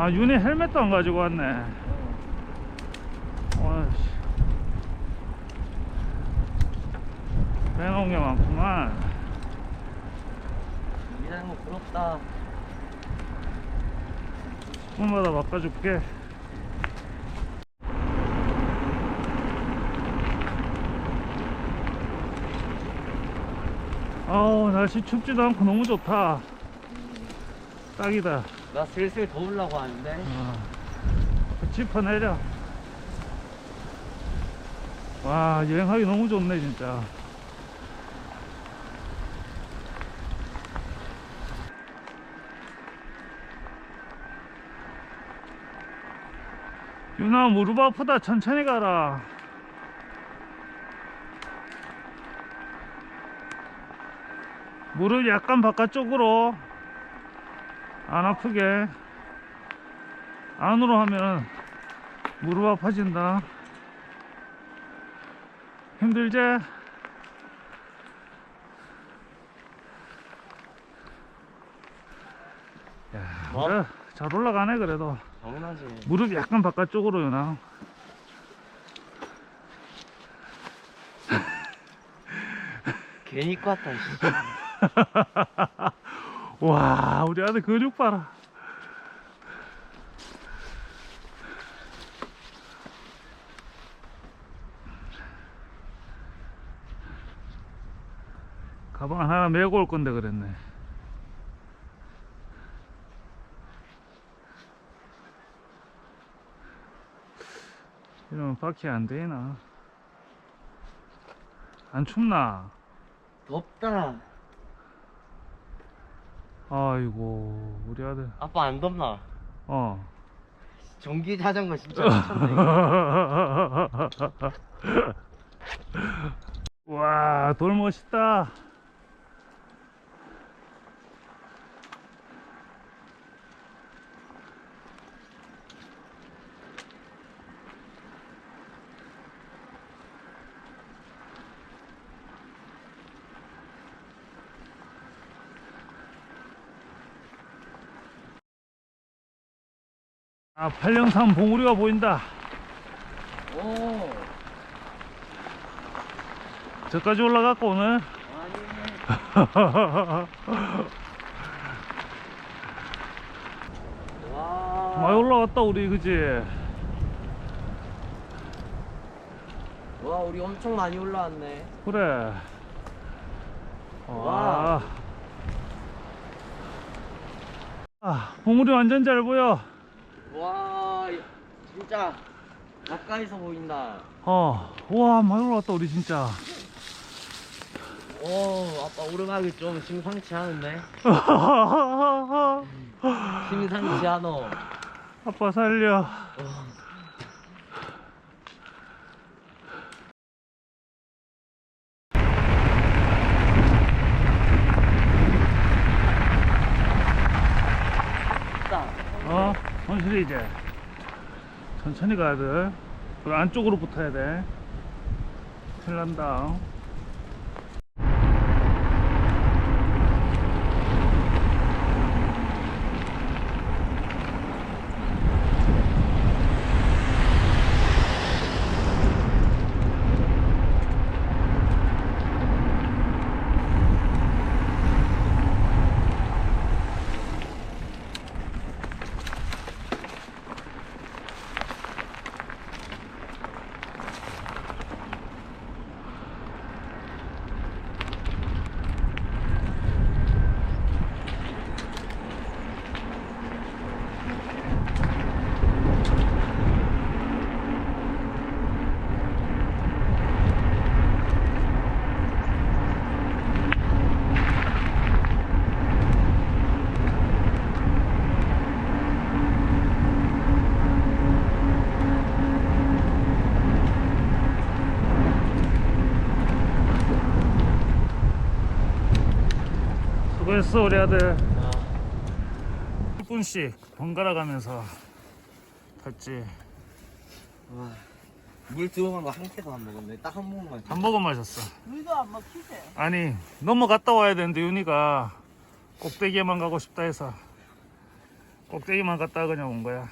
아 윤이 헬멧도 안 가지고 왔네. 어이씨. 빼놓은 게 많구만. 일하는 거 부럽다. 손마다 바꿔줄게. 아우 날씨 춥지도 않고 너무 좋다. 딱이다 나 슬슬 더우려고 하는데. 어. 짚어 내려. 와 여행하기 너무 좋네 진짜. 유나 무릎 아프다. 천천히 가라. 무릎 약간 바깥쪽으로 안 아프게 안으로 하면 무릎 아파진다 힘들지? 야, 뭐? 그래, 잘 올라가네 그래도 당연하지. 무릎 약간 바깥쪽으로 유나 괜히 꽈다, 씨. 와 우리 아들 근육 봐라. 가방 하나 메고 올 건데 그랬네. 이러면 바퀴 안 되나? 안 춥나? 덥다. 아이고 우리 아들 아빠 안 덥나? 어 전기 자전거 진짜 미쳤네. 와, 돌 멋있다. 아, 팔령산 봉우리가 보인다. 오. 저까지 올라갔고 오늘. 와. 많이 올라갔다 우리 그지? 와, 우리 엄청 많이 올라왔네. 그래. 와. 와. 아, 봉우리 완전 잘 보여. 와, 진짜 가까이서 보인다. 어, 우와, 많이 올라갔다 우리 진짜. 오, 아빠 오르막이 좀 심상치 않은데? 심상치 않어. 아빠 살려. 있다. 어, 손실이 이제 천천히 가야 돼. 그 안쪽으로 붙어야 돼. 큰일 난다. 수고했어, 우리 아들. 10분씩 번갈아 가면서 갔지. 와, 물 들어간 거한 캔도 안 먹었네. 딱 한 모금만. 한 모금 마셨어. 물도 안 먹히세요. 아니 넘어갔다 와야 되는데 윤희가 꼭대기에만 가고 싶다 해서 꼭대기만 갔다 그냥 온 거야